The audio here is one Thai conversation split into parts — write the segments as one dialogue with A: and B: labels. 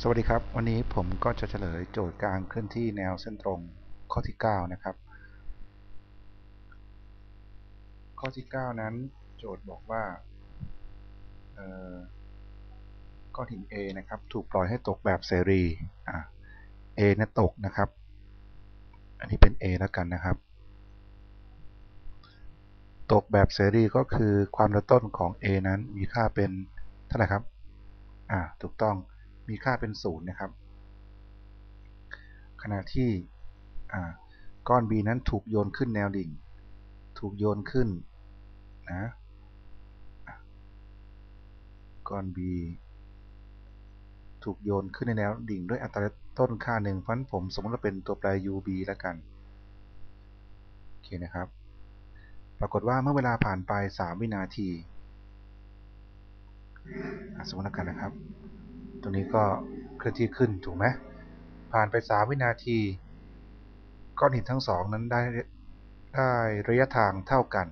A: สวัสดีครับ วันนี้ผมก็จะเฉลยโจทย์การเคลื่อนที่แนวเส้นตรงข้อที่ 9 นะครับ ข้อที่ 9 นั้นโจทย์บอกว่าก้อนหิน A นะครับ ถูกปล่อยให้ตกแบบเสรีอะ A นะตกนะครับ อันนี้เป็น A แล้วกันนะครับ ตกแบบเสรีก็คือความระต้นของ A นั้นมีค่าเป็นเท่าไหร่ครับอ่าถูกต้อง มีค่าเป็นศูนย์นะครับ ขณะที่ก้อน B นั้นถูกโยนขึ้นแนวดิ่ง ถูกโยนขึ้นนะก้อน B ถูกโยนขึ้นในแนวดิ่งด้วยอัตราต้นค่าหนึ่งฟันผมสมมติว่าเป็นตัวแปร UB แล้วกัน โอเคนะครับ ปรากฏว่าเมื่อเวลาผ่านไป 3 วินาที สมมติแล้วกันนะครับ ตรงนี้ก็เคลื่อนที่ขึ้นถูกไหมผ่านไป 3 วินาทีก้อนหินทั้งสองนั้นได้ได้ระยะทางเท่ากัน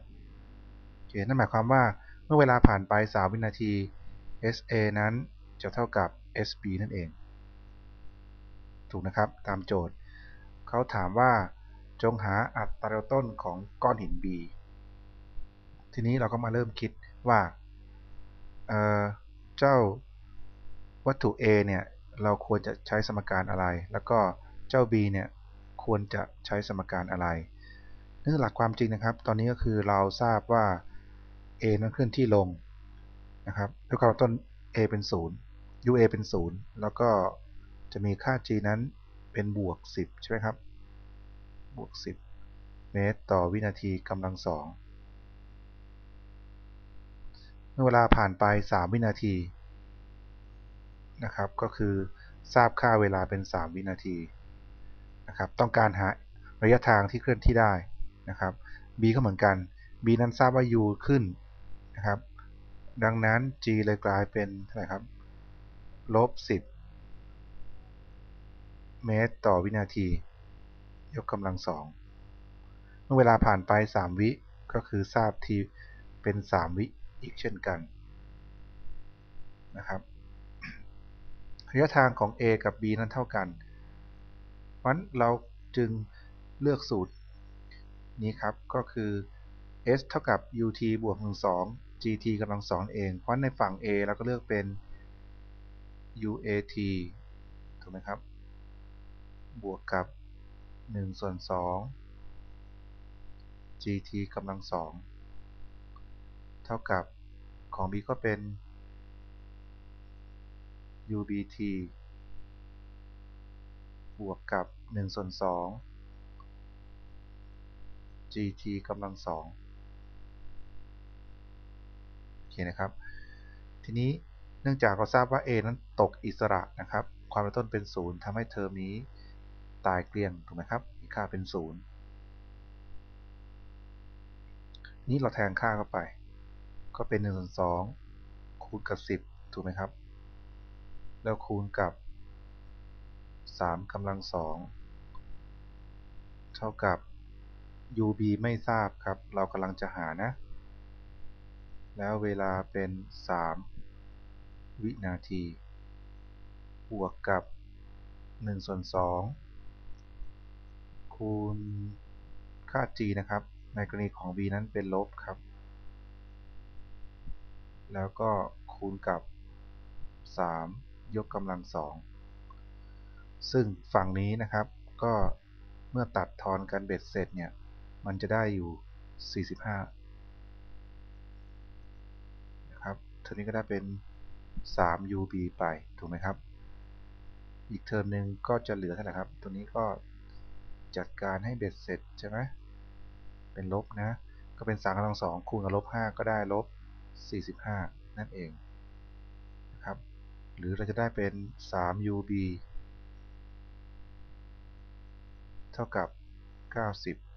A: โอเคนั่นหมายความว่าเมื่อเวลาผ่านไป 3 วินาที SA นั้นจะเท่ากับ SB นั่นเอง ถูกนะครับตามโจทย์ เขาถามว่าจงหาอัตราต้นของก้อนหิน B ทีนี้เราก็มาเริ่มคิดว่าเจ้า วัตถุ A เนี่ยเราควรจะใช้สมการอะไร แล้วก็เจ้า B เนี่ยควรจะใช้สมการอะไรเนื่องหลักความจริงนะครับ ตอนนี้ก็คือเราทราบว่า A นั้นเคลื่อนที่ลงนะครับด้วยความต้น A เป็น 0 UA เป็น 0 แล้วก็จะมีค่า G นั้นเป็นบวก 10 ใช่ไหมครับ บวก 10 เมตรต่อวินาทีกำลังสองเมื่อเวลาผ่านไป 3 วินาที นะครับ ก็คือทราบค่าเวลาเป็น 3 วินาทีนะครับ ต้องการหาระยะทางที่เคลื่อนที่ได้นะครับ b ก็เหมือนกัน b นั้นทราบว่า u ขึ้นนะครับ ดังนั้น g เลยกลายเป็นเท่าไหร่ครับลบ10 เมตรต่อวินาที ยกกำลังสองเมื่อเวลาผ่านไป 3 วิก็คือทราบทีเป็น 3 วิอีกเช่นกันนะครับ ระยะทางของ a กับ b นั้นเท่ากันเพราะนั้นเราจึงเลือกสูตรนี้ครับ ก็คือ s เท่ากับ ut บวก12 gt กำลังสองเอง เพราะในฝั่ง a เราก็เลือกเป็น uat ถูกไหมครับ บวกกับ1ส่วน2 gt กำลังสองเท่ากับของ b ก็เป็น ubt บวกกับ1ส่วน2 gt กำลังสองโอเคนะครับ ทีนี้เนื่องจากเราทราบว่า a นั้นตกอิสระนะครับ ความต้นเป็น 0ทำให้เทอมนี้ตายเกลี้ยงถูกไหมครับ มีค่าเป็น 0 นี้เราแทนค่าเข้าไป ก็เป็น1ส่วน2คูณกับ 10 ถูกไหมครับ แล้วคูณกับ3กำลังสองเท่ากับ ub ไม่ทราบครับ เรากำลังจะหานะ แล้วเวลาเป็น 3 วินาที บวกกับ 1 ส่วน 2 คูณค่า g นะครับ ในกรณีของ v นั้นเป็นลบครับ แล้วก็คูณกับ 3 ยกกำลังสองซึ่งฝั่งนี้นะครับก็เมื่อตัดทอนกันเบ็ดเสร็จเนี่ย มันจะได้อยู่ 45 นะครับเทอมนี้ก็ได้เป็น 3 UB ไป ถูกไหมครับ อีกเทอมหนึ่งก็จะเหลือเท่าไหร่ครับ ตัวนี้ก็จัดการให้เบ็ดเสร็จใช่ไหมเป็นลบนะ ก็เป็น3กำลังสองคูณกับลบ 5 ก็ได้ลบ 45 นั่นเอง หรือเราจะได้เป็น 3UB เท่ากับ 90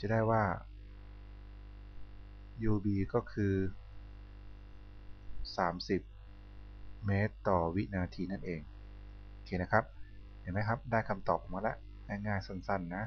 A: จะได้ว่า UB ก็คือ 30 เมตรต่อวินาทีนั่นเอง โอเคนะครับ เห็นไหมครับ ได้คำตอบมาแล้ว ง่ายๆ สั้นๆ นะ